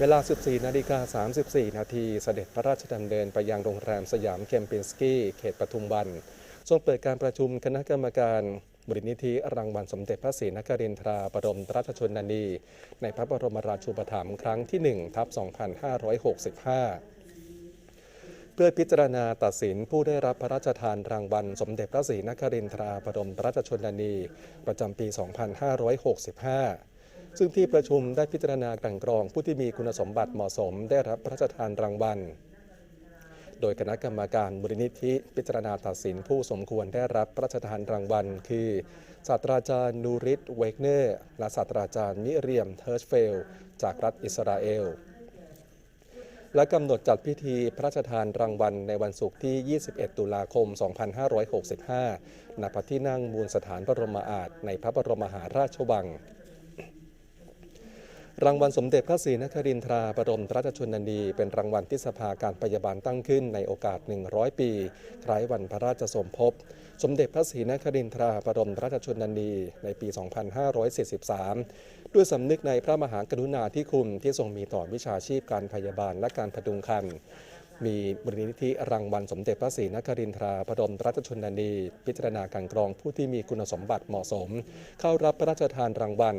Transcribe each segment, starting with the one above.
เวลา 14 นาฬิกา 34 นาที เสด็จพระราชดำเนินไปยังโรงแรมสยามเคมปินสกี้ เขตปทุมวันทรงเปิดการประชุมคณะกรรมการบรินิธิรางวัลสมเด็จพระศรีนครินทราบรมราชชนนี ในพระบรมราชูปถัมภ์ครั้งที่ 1 ทับ 2565 เพื่อพิจารณาตัดสินผู้ได้รับพระราชทานรางวัลสมเด็จพระศรีนครินทราบรมราชชนนี ประจำปี 2565 ซึ่งที่ประชุมได้พิจารณากลั่นกรอง ผู้ที่มีคุณสมบัติเหมาะสม ได้รับพระราชทานรางวัล โดยคณะกรรมการมูลนิธิพิจารณาตัดสินผู้สมควรได้รับพระราชทานรางวัล คือศาสตราจารย์นูริตเวกเนอร์ และศาสตราจารย์มิเรียมเทิร์ชเฟล จากรัฐอิสราเอลและกำหนดจัดพิธีพระราชทานรางวัลในวันศุกร์ที่ 21 ตุลาคม 2565 ณ พระที่นั่งมูลสถานบรมอาถในพระบรมมหาราชวัง รางวัลสมเด็จพระศรีนครินทราบรมราชชนนีเป็นรางวัลที่สภาการพยาบาลตั้งขึ้นในโอกาส 100 ปี คล้ายวันพระราชสมภพ สมเด็จพระศรีนครินทราบรมราชชนนีในปี 2543 ด้วยสำนึกในพระมหากรุณาธิคุณที่ทรงมีต่อวิชาชีพการพยาบาลและการพดุงคันมีบรินิธิรางวัลสมเด็จพระศรีนครินทราบรมราชชนนี พิจารณาการกรองผู้ที่มีคุณสมบัติเหมาะสม เข้ารับพระราชทานรางวัล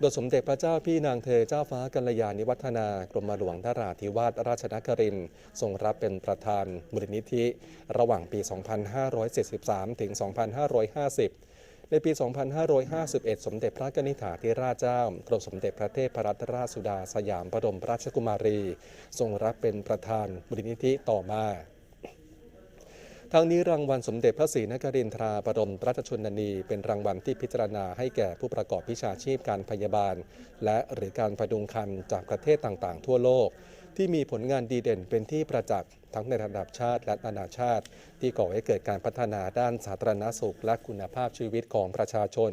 โดยสมเด็จพระเจ้าพี่นางเธอเจ้าฟ้ากัลยาณิวัฒนากรมหลวงนราธิวาสราชนครินทร์ทรงรับเป็นประธานมูลนิธิ ระหว่างปี 2573 ถึง 2550 ในปี 2551 สมเด็จพระกนิษฐาธิราชเจ้ากรมสมเด็จพระเทพรัตนราชสุดาสยามบรมราชกุมารี ทรงรับเป็นประธานมูลนิธิต่อมา ทั้งนี้รางวัลสมเด็จพระศรีนครินทราบรมราชชนนีเป็นรางวัลที่พิจารณาให้แก่ผู้ประกอบวิชาชีพการพยาบาล และหรือการพดุงคันจากประเทศต่างๆ ทั่วโลก ที่มีผลงานดีเด่นเป็นที่ประจักษ์ทั้งในระดับชาติและนานาชาติ ที่ก่อให้เกิดการพัฒนาด้านสาธารณสุข และคุณภาพชีวิตของประชาชน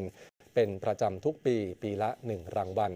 เป็นประจำทุกปีปีละหนึ่งรางวัล